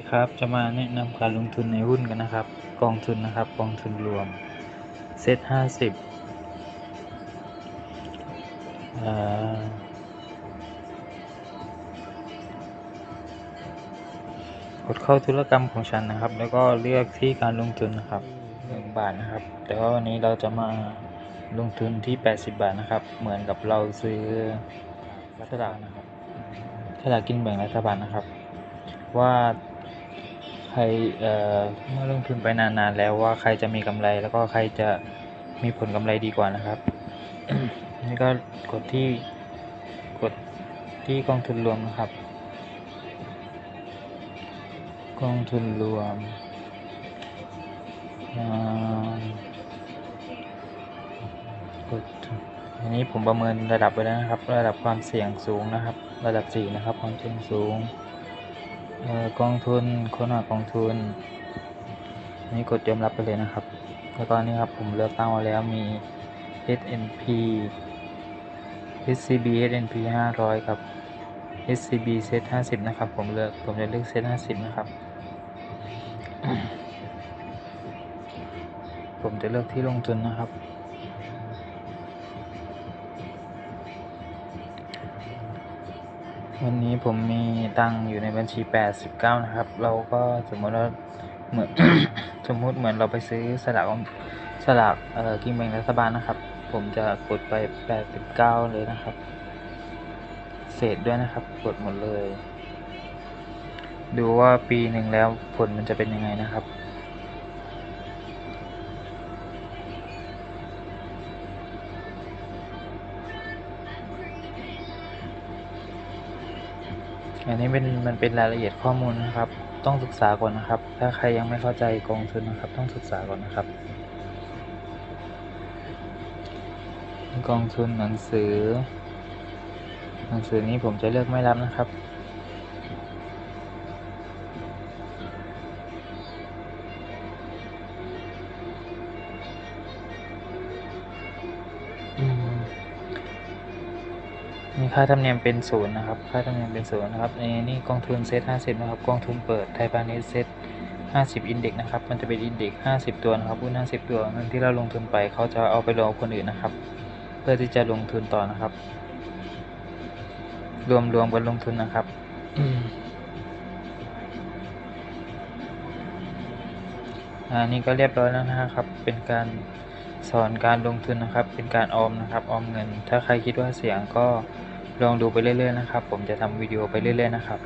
ดีครับจะมาแนะนำการลงทุนในหุ้นกันนะครับ กองทุนนะครับ กองทุนรวมเซ็ตห้าสิบกดเข้าธุรกรรมของฉันนะครับ แล้วก็เลือกที่การลงทุนนะครับหนึ่งบาทนะครับ แต่ว่าวันนี้เราจะมาลงทุนที่ 80 บาทนะครับ เหมือนกับเราซื้อรัฐบาลนะครับสลากกินแบ่งรัฐบาลนะครับว่า ใครเอ่อเมื่อลงทุนไปนานๆแล้วว่าใครจะมีกำไรแล้วก็ใครจะมีผลกำไรดีกว่านะครับนี่ก็กดที่กดที่กองทุนรวมนะครับ กองทุนรวมอ่ากดอันนี้ผมประเมินระดับไปแล้วนะครับ ระดับความเสี่ยงสูงนะครับ ระดับสี่นะครับ ความเสี่ยงสูง กองทุนค้นหากองทุน นี่กดยอมรับไปเลยนะครับ แล้วก็นี่ครับผมเลือกตั้งมาแล้วมี SNP SCB SNP 500 ครับ SCB Set 50 นะครับ ผมเลือกผมจะเลือก Set 50 นะครับ ผมจะเลือกที่ลงทุนนะครับ วันนี้ผมมีตังอยู่ในบัญชี 89 นะครับ เราก็สมมติว่าเหมือน สมมุติเหมือนเราไปซื้อสลากสลากเอ่อกินแบ่งรัฐบาลนะครับ ผมจะกดไป 89 เลยนะครับ เศษด้วยนะครับ กดหมดเลย ดูว่าปีหนึ่งแล้วผลมันจะเป็นยังไงนะครับ อันนี้เป็นมันเป็นรายละเอียดข้อมูลนะครับ ต้องศึกษาก่อนนะครับ ถ้าใครยังไม่เข้าใจกองทุนนะครับ ต้องศึกษาก่อนนะครับ กองทุนหนังสือ หนังสือนี้ผมจะเลือกไม่รับนะครับ มีค่าธรรมเนียมเป็นศูนย์นะครับ ค่าธรรมเนียมเป็นศูนย์นะครับในนี่กองทุนเซ็ตห้าสิบนะครับ กองทุนเปิดไทยพาณิชย์เซ็ตห้าสิบอินเด็กนะครับ มันจะเป็นอินเด็กห้าสิบตัวนะครับหุ้นห้าสิบตัวเงินที่เราลงทุนไปเขาจะเอาไปลงกับคนอื่นนะครับ เพื่อที่จะลงทุนต่อนะครับ รวมรวมกันลงทุนนะครับอันนี้ก็เรียบร้อยแล้วนะครับ เป็นการ สอนการลงทุนนะครับ เป็นการออมนะครับ ออมเงิน ถ้าใครคิดว่าเสี่ยงก็ลองดูไปเรื่อยๆนะครับ ผมจะทำวิดีโอไปเรื่อยๆนะครับ